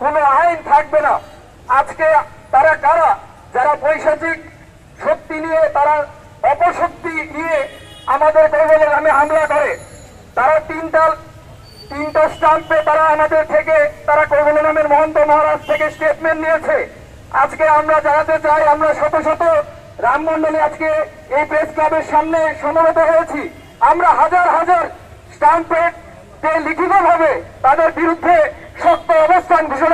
কোনো আইন থাকবে না। আজকে তারা কারা? যারা পৈশাচিক শক্তি নিয়ে, তারা অপশক্তি নিয়ে আমাদের কৈবল্য নামে হামলা করে, তারা তিনটা তিনটা স্টাম্পে তারা আমাদের থেকে, তারা কৈবল্য নামের মহন্ত মহারাজ থেকে স্টেটমেন্ট নিয়েছে। আজকে আমরা জানাতে চাই, আমরা শত শত রাম মন্ডলী আজকে এই প্রেস ক্লাবের সামনে সমবেত হয়েছি। আমরা হাজার হাজার স্টাম্পে লিখিত ভাবে তাদের বিরুদ্ধে শক্ত অবস্থান ঘোষণা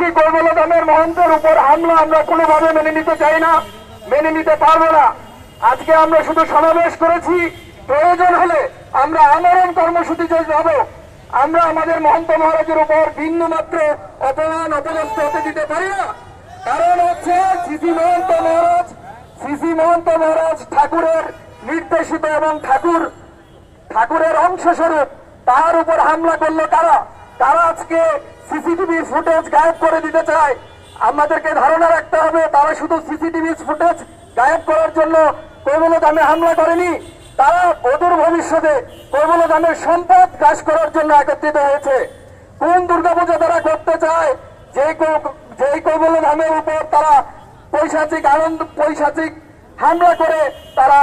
আমাদের সিসি মহন্তের উপর হামলা আমরা কোনোভাবে মেনে নিতে চাই না, মেনে নিতে পারব না। আজকে আমরা শুধু সমাবেশ করেছি। প্রয়োজন হলে আমরা আমরণ কর্মসূচি যাব আমরা আমাদের মহন্ত মহারাজের উপর ভিন্ন মাত্র অপমান, অপদস্থ হতে দিতে পারি না। কারণ হচ্ছে সিসি মহন্ত মহারাজ, সিসি মহন্ত মহারাজ ঠাকুরের নির্দেশিত এবং ঠাকুর, ঠাকুরের অংশস্বরূপ তার উপর হামলা করল কারা? তারা আজকে সিসিটিভি ফুটেজ গায়েব করে দিতে চায়। আমাদেরকে ধারণা রাখতে হবে, তারা শুধু সিসিটিভি ফুটেজ গায়েব করার জন্য কৈবল্য দামে হামলা করেনি, তারা অদূর ভবিষ্যতে কৈবল্য দামের সম্পদ গ্রাস করার জন্য একত্রিত হয়েছে। কোন দুর্গাপূজা তারা করতে চায় যে যেই কৈবল্য ধামের উপর তারা পৈশাচিক আনন্দ, পৈশাচিক হামলা করে তারা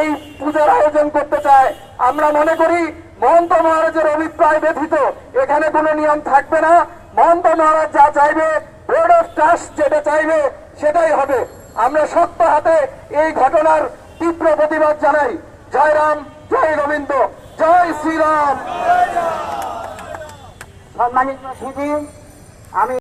এই পূজার আয়োজন করতে চায়। আমরা মনে করি মহন্ত মহারাজের অভিপ্রায় ব্যথিত। এখানে কোনো নিয়ম থাকবে না। মহন্ত মহারাজ যা চাইবে বোর্ড অফ ট্রাস্ট যেটা চাইবে, সেটাই হবে। আমরা সত্য হাতে এই ঘটনার তীব্র প্রতিবাদ জানাই। জয় রাম, জয় গোবিন্দ, জয় শ্রীরাম। সম্মানিত আমি